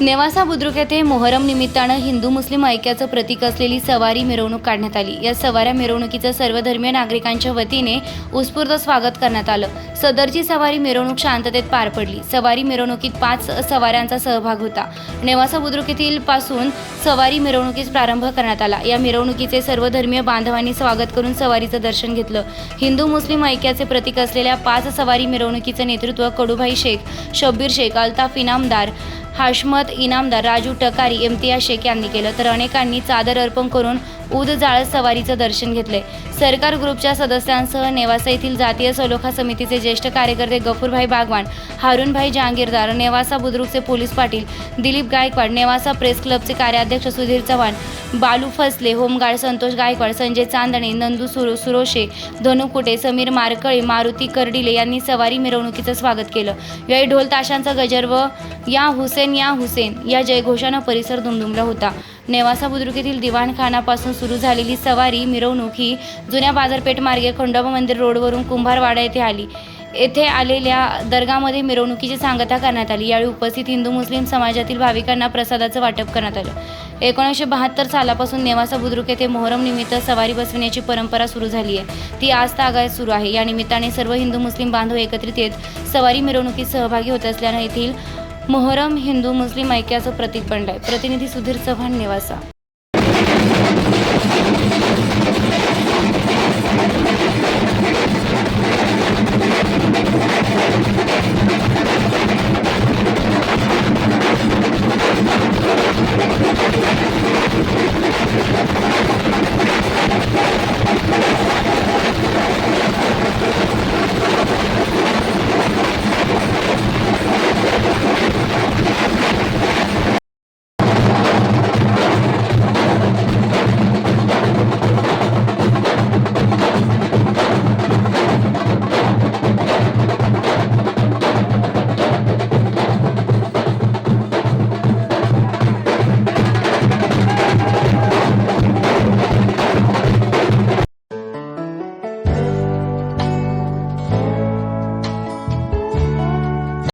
नेवासा बुद्रुक येथे मोहरम निमित्तानं हिंदू मुस्लिम ऐक्याचं प्रतीक असलेली सवारी मिरवणूक काढण्यात आली. या सवाऱ्या मिरवणुकीचं सर्वधर्मीय नागरिकांच्या वतीने उत्स्फूर्त स्वागत करण्यात आलं. सदरची सवारी मिरवणूक शांततेत पार पडली. सवारी मिरवणुकीत पाच सवाऱ्यांचा सहभाग होता. नेवासा बुद्रुक येथील पासून सवारी मिरवणुकीस प्रारंभ करण्यात आला. या मिरवणुकीचे सर्वधर्मीय बांधवांनी स्वागत करून सवारीचं दर्शन घेतलं. हिंदू मुस्लिम ऐक्याचे प्रतीक असलेल्या पाच सवारी मिरवणुकीचं नेतृत्व कडुभाई शेख शब्बीर शेख अल्ताफ इनामदार हाशमत इनामदार राजू टकारी इम्तियाज शेख यांनी केलं. तर अनेकांनी चादर अर्पण करून ऊद जाळ सवारीचं दर्शन घेतले. सरकार ग्रुपच्या सदस्यांसह नेवासा येथील जातीय सलोखा समितीचे ज्येष्ठ कार्यकर्ते गफूरभाई बागवान हारूनभाई जहांगीरदार नेवासा बुद्रुकचे पोलीस पाटील दिलीप गायकवाड नेवासा प्रेस क्लबचे कार्याध्यक्ष सुधीर चव्हाण बालू फसले होमगार्ड संतोष गायकवाड संजय चांदणे नंदू सुरो सुरोशे धनुकुटे समीर मारकळे मारुती कर्डिले यांनी सवारी मिरवणुकीचं स्वागत केलं. यावेळी ढोल ताशांचा गजर व या हुसेन या हुसेन या जयघोषानं परिसर दुमदुमला होता. नेवासा बुद्रुक येथील दिवाणखानापासून सुरू झालेली सवारी मिरवणूक ही जुन्या बाजारपेठ मार्गे खंडोबा मंदिर रोडवरून कुंभारवाडा येथे आली. येथे आलेल्या दर्गामध्ये मिरवणुकीची सांगता करण्यात आली. यावेळी उपस्थित हिंदू मुस्लिम समाजातील भाविकांना प्रसादाचं वाटप करण्यात आलं. एकोणीसशे बहात्तर सालापासून नेवासा बुद्रुक येथे मोहरम निमित्त सवारी बसविण्याची परंपरा सुरू झाली आहे. ती आज तागायत सुरू आहे. या निमित्ताने सर्व हिंदू मुस्लिम बांधव एकत्रित येत सवारी मिरवणुकीत सहभागी होत असल्यानं येथील मोहरम हिंदू मुस्लिम ऐक्याचं प्रतीक बनलंय प्रतिनिधी सुधीर चव्हाण निवासा.